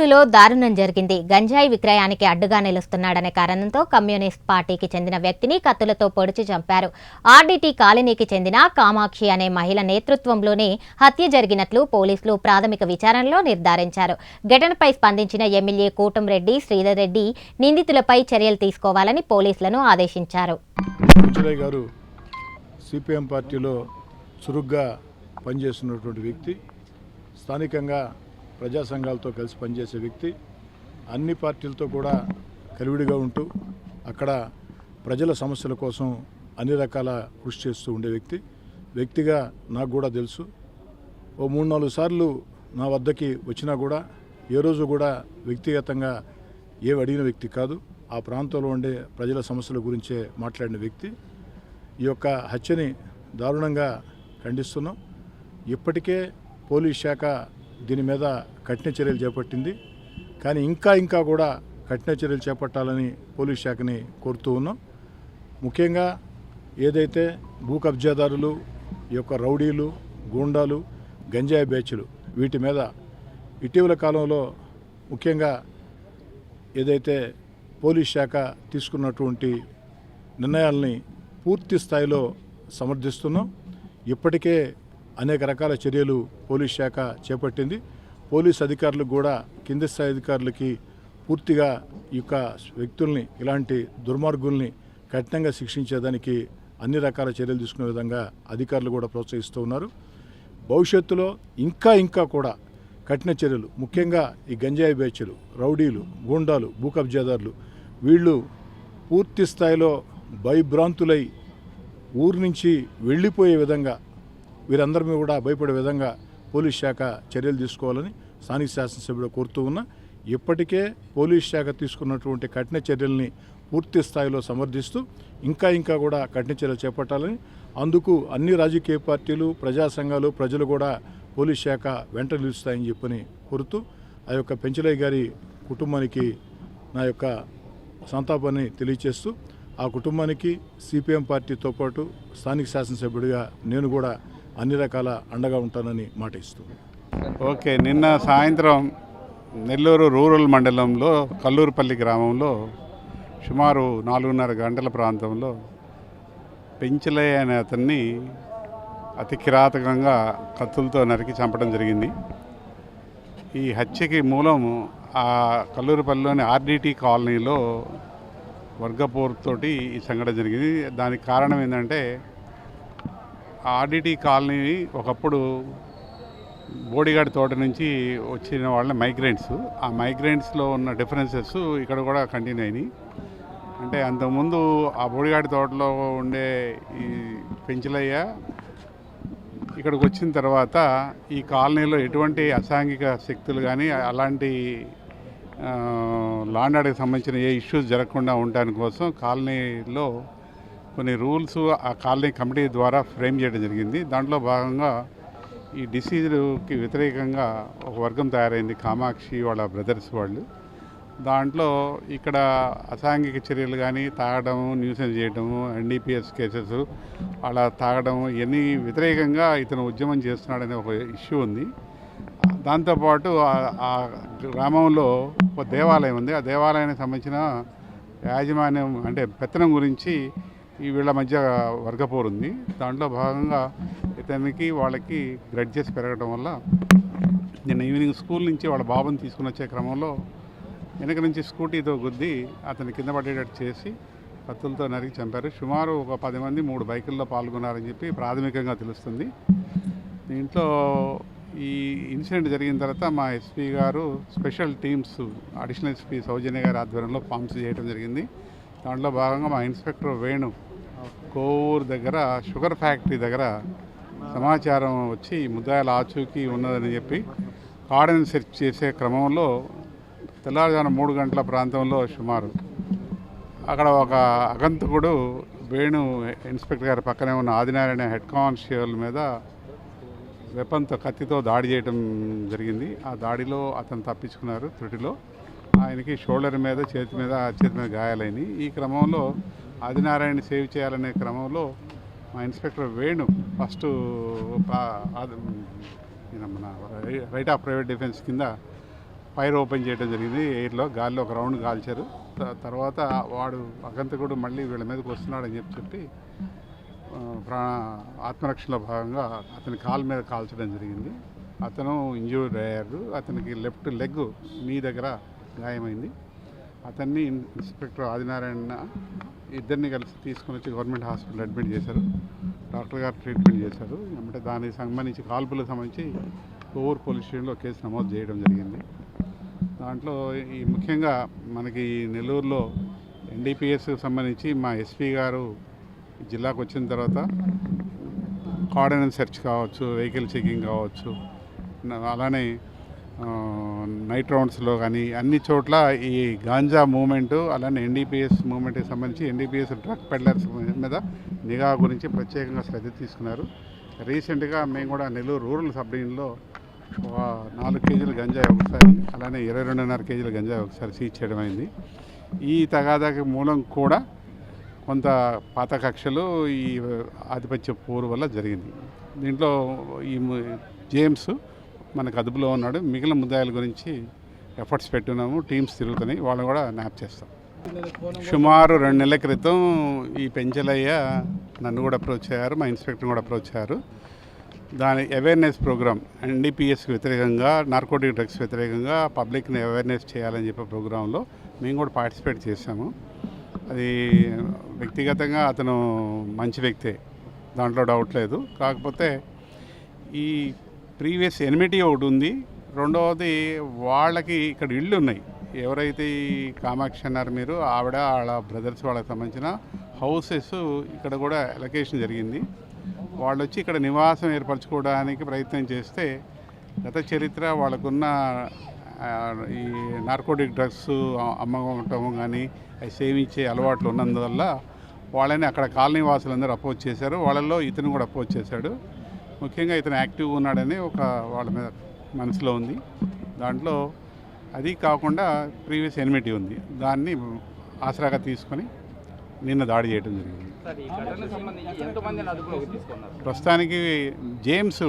ఏలూరులో దారుణం జరిగింది. గంజాయి విక్రయానికి అడ్డుగా నిలుస్తున్నాడనే కారణంతో కమ్యూనిస్ట్ పార్టీకి చెందిన వ్యక్తిని కత్తులతో పొడిచి చంపారు. ఆర్డీటీ కాలనీకి చెందిన కామాక్షి అనే మహిళ నేతృత్వంలోనే హత్య జరిగినట్లు పోలీసులు ప్రాథమిక విచారణలో నిర్ధారించారు. ఘటనపై స్పందించిన ఎమ్మెల్యే కూటంరెడ్డి శ్రీధర్ రెడ్డి నిందితులపై చర్యలు తీసుకోవాలని పోలీసులను ఆదేశించారు. గారు సిపిఎం పార్టీలో చురుగ్గా పనిచేస్తున్నటువంటి వ్యక్తి స్థానికంగా ప్రజా సంఘాలతో కలిసి పనిచేసే వ్యక్తి అన్ని పార్టీలతో కూడా కలివిడిగా ఉంటూ అక్కడ ప్రజల సమస్యల కోసం అన్ని రకాల కృషి చేస్తూ ఉండే వ్యక్తి. వ్యక్తిగా నాకు కూడా తెలుసు. ఓ మూడు నాలుగు సార్లు నా వద్దకి వచ్చినా కూడా ఏ రోజు కూడా వ్యక్తిగతంగా ఏవి అడిగిన వ్యక్తి కాదు. ఆ ప్రాంతంలో ఉండే ప్రజల సమస్యల గురించే మాట్లాడిన వ్యక్తి. ఈ యొక్క హత్యని దారుణంగా ఖండిస్తున్నాం. ఇప్పటికే పోలీస్ శాఖ దీని మీద కఠిన చర్యలు చేపట్టింది. కానీ ఇంకా ఇంకా కూడా కఠిన చర్యలు చేపట్టాలని పోలీస్ శాఖని కోరుతూ ఉన్నాం. ముఖ్యంగా ఏదైతే భూ కబ్జాదారులు ఈ యొక్క రౌడీలు గూండాలు గంజాయి బ్యాచ్లు వీటి మీద ఇటీవల కాలంలో ముఖ్యంగా ఏదైతే పోలీస్ శాఖ తీసుకున్నటువంటి నిర్ణయాల్ని పూర్తి స్థాయిలో సమర్థిస్తున్నాం. ఇప్పటికే అనేక రకాల చర్యలు పోలీస్ శాఖ చేపట్టింది. పోలీస్ అధికారులు కూడా కింది స్థాయి అధికారులకి పూర్తిగా ఈ యొక్క వ్యక్తుల్ని ఇలాంటి దుర్మార్గుల్ని కఠినంగా శిక్షించేదానికి అన్ని రకాల చర్యలు తీసుకునే విధంగా అధికారులు కూడా ప్రోత్సహిస్తూ ఉన్నారు. భవిష్యత్తులో ఇంకా ఇంకా కూడా కఠిన చర్యలు ముఖ్యంగా ఈ గంజాయి బ్యాచ్లు రౌడీలు గూండాలు భూ కబ్జాదారులు వీళ్ళు పూర్తి స్థాయిలో భయభ్రాంతులై ఊరు నుంచి వెళ్ళిపోయే విధంగా వీరందరి మీద కూడా భయపడే విధంగా పోలీస్ శాఖ చర్యలు తీసుకోవాలని స్థానిక శాసనసభ్యుడు కోరుతూ ఉన్నా ఇప్పటికే పోలీస్ శాఖ తీసుకున్నటువంటి కఠిన చర్యల్ని పూర్తి స్థాయిలో సమర్థిస్తూ ఇంకా ఇంకా కూడా కఠిన చర్యలు చేపట్టాలని అందుకు అన్ని రాజకీయ పార్టీలు ప్రజా సంఘాలు ప్రజలు కూడా పోలీస్ శాఖ వెంట నిలుస్తాయని చెప్పని కోరుతూ ఆ యొక్క పెంచలయ్య గారి కుటుంబానికి నా యొక్క సంతాపాన్ని తెలియచేస్తూ ఆ కుటుంబానికి సిపిఎం పార్టీతో పాటు స్థానిక శాసనసభ్యుడిగా నేను కూడా అన్ని రకాల అండగా ఉంటానని మాట ఓకే నిన్న సాయంత్రం నెల్లూరు రూరల్ మండలంలో కల్లూరుపల్లి గ్రామంలో సుమారు నాలుగున్నర గంటల ప్రాంతంలో పెంచలయ్య అనే అతన్ని అతి కిరాతకంగా కత్తులతో నరికి చంపడం జరిగింది. ఈ హత్యకి మూలం ఆ కల్లూరుపల్లిలోని ఆర్డిటీ కాలనీలో వర్గపోరుతోటి ఈ సంఘటన జరిగింది. దానికి కారణం ఏంటంటే ఆర్డిటీ కాలనీ ఒకప్పుడు బోడిగాడి తోట నుంచి వచ్చిన వాళ్ళ మైగ్రెంట్స్ ఆ మైగ్రెంట్స్లో ఉన్న డిఫరెన్సెస్ ఇక్కడ కూడా కంటిన్యూ అయినాయి. అంటే అంతకుముందు ఆ బోడిగాడి తోటలో ఉండే ఈ పెంచలయ్య ఇక్కడికి వచ్చిన తర్వాత ఈ కాలనీలో ఎటువంటి అసాంఘిక శక్తులు కానీ అలాంటి లాండాడికి సంబంధించిన ఏ ఇష్యూస్ జరగకుండా ఉండటాని కోసం కాలనీలో కొన్ని రూల్స్ ఆ కాలనీ కమిటీ ద్వారా ఫ్రేమ్ చేయడం జరిగింది. దాంట్లో భాగంగా ఈ డిసీజ్కి వ్యతిరేకంగా ఒక వర్గం తయారైంది కామాక్షి వాళ్ళ బ్రదర్స్ వాళ్ళు. దాంట్లో ఇక్కడ అసాంఘిక చర్యలు కానీ తాగడం న్యూసెన్స్ చేయడము ఎన్డీపీఎస్ కేసెస్ అలా తాగడం ఇవన్నీ వ్యతిరేకంగా ఇతను ఉద్యమం చేస్తున్నాడనే ఒక ఇష్యూ ఉంది. దాంతోపాటు ఆ- ఆ గ్రామంలో ఒక దేవాలయం ఉంది. ఆ దేవాలయానికి సంబంధించిన యాజమాన్యం అంటే పెత్తనం గురించి ఈ వీళ్ళ మధ్య వర్గపోరు ఉంది. దాంట్లో భాగంగా ఇతనికి వాళ్ళకి గ్రడ్జెస్ పెరగడం వల్ల నిన్న ఈవినింగ్ స్కూల్ నుంచి వాళ్ళ బాబుని తీసుకుని వచ్చే క్రమంలో వెనక నుంచి స్కూటీతో గుద్ది అతని కింద పడేటట్టు చేసి కత్తులతో నరికి చంపారు. సుమారు ఒక పది మంది మూడు బైకుల్లో పాల్గొన్నారని చెప్పి ప్రాథమికంగా తెలుస్తుంది. దీంట్లో ఈ ఇన్సిడెంట్ జరిగిన తర్వాత మా ఎస్పీ గారు special teams additional SP Soujanya గారి ఆధ్వర్యంలో ఫామ్స్ చేయడం జరిగింది. దాంట్లో భాగంగా మా ఇన్స్పెక్టర్ వేణు కోవూరు దగ్గర షుగర్ ఫ్యాక్టరీ దగ్గర సమాచారం వచ్చి ముద్దాయిల ఆచూకీ ఉన్నదని చెప్పి కాడని సెర్చ్ చేసే క్రమంలో తెల్లవారుజామున మూడు గంటల ప్రాంతంలో సుమారు అక్కడ ఒక అగంతకుడు వేణు ఇన్స్పెక్టర్ గారి పక్కనే ఉన్న ఆదినారాయణ హెడ్ కానిస్టేబుల్ మీద వెపన్తో కత్తితో దాడి చేయడం జరిగింది. ఆ దాడిలో అతను తప్పించుకున్నారు త్రుటిలో. ఆయనకి షోల్డర్ మీద చేతి మీద చేతి మీద గాయాలైనవి ఈ క్రమంలో ఆదినారాయణ సేవ్ చేయాలనే క్రమంలో మా ఇన్స్పెక్టర్ వేణు ఫస్ట్ మన రై- రైట్ ఆఫ్ ప్రైవేట్ డిఫెన్స్ కింద ఫైర్ ఓపెన్ చేయడం జరిగింది. ఎయిర్లో గాల్లో ఒక రౌండ్ కాల్చారు. త- తర్వాత వాడు అగంతకుడు మళ్ళీ వీళ్ళ మీదకి వస్తున్నాడని చెప్పి చెప్పి ప్రాణ ప్రా ఆత్మరక్షణలో భాగంగా అతని కాలు మీద కాల్చడం జరిగింది. అతను ఇంజూర్డ్ అయ్యారు అతనికి లెఫ్ట్ లెగ్ నీ దగ్గర గాయమైంది. అతన్ని ఇన్స్పెక్టర్ ఆదినారాయణ ఇద్దరిని కలిసి తీసుకొని వచ్చి గవర్నమెంట్ హాస్పిటల్ అడ్మిట్ చేశారు. డాక్టర్ గారు ట్రీట్మెంట్ చేశారు. అంటే దానికి సంబంధించి కాల్పులకు సంబంధించి కోవూరు పోలీస్ స్టేషన్లో కేసు నమోదు చేయడం జరిగింది. దాంట్లో ఈ ముఖ్యంగా మనకి ఈ నెల్లూరులో ఎన్డీపీఎస్కి సంబంధించి మా ఎస్పీ గారు జిల్లాకు వచ్చిన తర్వాత కార్డనెన్స్ సెర్చ్ కావచ్చు వెహికల్ చెకింగ్ కావచ్చు అలానే నైట్ రౌండ్స్లో కానీ అన్ని చోట్ల ఈ గాంజా మూమెంట్ అలానే ఎన్డీపీఎస్ మూమెంట్కి సంబంధించి ఎన్డీపీఎస్ డ్రగ్ పెడ్లర్స్ మీద నిఘా గురించి ప్రత్యేకంగా శ్రద్ధ తీసుకున్నారు. రీసెంట్గా మేము కూడా నెల్లూరు రూరల్ సబ్ డివిజన్లో నాలుగు కేజీల గంజాయి ఒకసారి అలానే ఇరవై రెండున్నర కేజీల గంజాయి ఒకసారి సీజ్ చేయడం అయింది. ఈ తగాదాకి మూలం కూడా కొంత పాత కక్షలు ఈ ఆధిపత్య పోరు వల్ల జరిగింది. దీంట్లో ఈ జేమ్స్ మనకు అదుపులో ఉన్నాడు. మిగిలిన ముద్దాయిల గురించి ఎఫర్ట్స్ పెట్టున్నాము. టీమ్స్ తిరుగుతున్నాయి. వాళ్ళని కూడా న్యాప్ చేస్తాం. సుమారు రెండు నెలల క్రితం ఈ పెంచలయ్య నన్ను కూడా అప్రోచ్ అయ్యారు. మా ఇన్స్పెక్టర్ కూడా అప్రోచ్ అయ్యారు. దాని అవేర్నెస్ ప్రోగ్రామ్ ఎన్డీపీఎస్కి వ్యతిరేకంగా నార్కోటిక్ డ్రగ్స్ వ్యతిరేకంగా పబ్లిక్ని అవేర్నెస్ చేయాలని చెప్పే ప్రోగ్రాంలో మేము కూడా పార్టిసిపేట్ చేశాము. అది వ్యక్తిగతంగా అతను మంచి వ్యక్తే. దాంట్లో డౌట్ లేదు. కాకపోతే ఈ ప్రీవియస్ ఎనిమిటీ ఒకటి ఉంది. రెండవది వాళ్ళకి ఇక్కడ ఇళ్ళు ఉన్నాయి. ఎవరైతే ఈ కామాక్షి అన్నారు మీరు ఆవిడ వాళ్ళ బ్రదర్స్ వాళ్ళకి సంబంధించిన హౌసెస్ ఇక్కడ కూడా ఎలకేషన్ జరిగింది. వాళ్ళు వచ్చి ఇక్కడ నివాసం ఏర్పరచుకోవడానికి ప్రయత్నం చేస్తే గత చరిత్ర వాళ్ళకున్న ఈ నార్కోటిక్ డ్రగ్స్ అమ్మటం కానీ అవి సేవించే అలవాట్లు ఉన్నందువల్ల వాళ్ళని అక్కడ కాలనీ వాసులందరూ అపోజ్ చేశారు. వాళ్ళల్లో ఇతను కూడా అపోజ్ చేశాడు. ముఖ్యంగా ఇతను యాక్టివ్గా ఉన్నాడని ఒక వాళ్ళ మీద మనసులో ఉంది. దాంట్లో అది కాకుండా ప్రీవియస్ ఎనిమిటీ ఉంది. దాన్ని ఆసరాగా తీసుకొని నిన్న దాడి చేయడం జరిగింది. సార్ ఈ ఘటనకు సంబంధించి ఎంతమందిని అదుపులోకి తీసుకున్నారు? ప్రస్తుతానికి జేమ్స్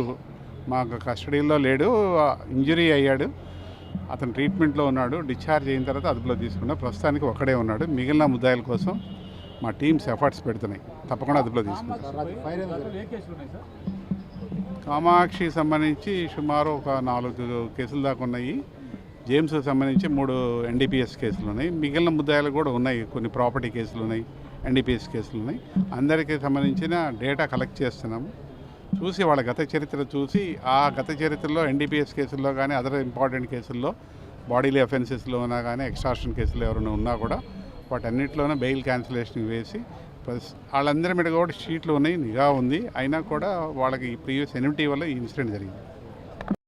మాకు కస్టడీలో లేడు ఇంజరీ అయ్యాడు అతను ట్రీట్మెంట్లో ఉన్నాడు డిశ్చార్జ్ అయిన తర్వాత అదుపులో తీసుకున్నా ప్రస్తుతానికి ఒక్కడే ఉన్నాడు. మిగిలిన ముద్దాయిల కోసం మా టీమ్స్ ఎఫర్ట్స్ పెడుతున్నాయి. తప్పకుండా అదుపులో తీసుకుంటాం. కామాక్షి సంబంధించి సుమారు ఒక నాలుగు కేసులు దాకా ఉన్నాయి. జేమ్స్ సంబంధించి మూడు ఎన్డీపీఎస్ కేసులు ఉన్నాయి. మిగిలిన ముద్దాయిలు కూడా ఉన్నాయి. కొన్ని ప్రాపర్టీ కేసులు ఉన్నాయి ఎన్డీపీఎస్ కేసులు ఉన్నాయి. అందరికీ సంబంధించిన డేటా కలెక్ట్ చేస్తున్నాము. చూసి వాళ్ళ గత చరిత్ర చూసి ఆ గత చరిత్రలో ఎన్డీపీఎస్ కేసుల్లో కానీ అదర్ ఇంపార్టెంట్ కేసుల్లో బాడీలీ అఫెన్సెస్లో ఉన్నా కానీ ఎక్స్ట్రాషన్ కేసులు ఎవరైనా ఉన్నా కూడా వాటన్నిటిలోనే బెయిల్ క్యాన్సిలేషన్ వేసి వాళ్ళందరి మీద కూడా షీట్లు ఉన్నాయి నిఘా ఉంది. అయినా కూడా వాళ్ళకి ప్రీవియస్ ఎనిమిటీ వల్ల ఈ ఇన్సిడెంట్ జరిగింది.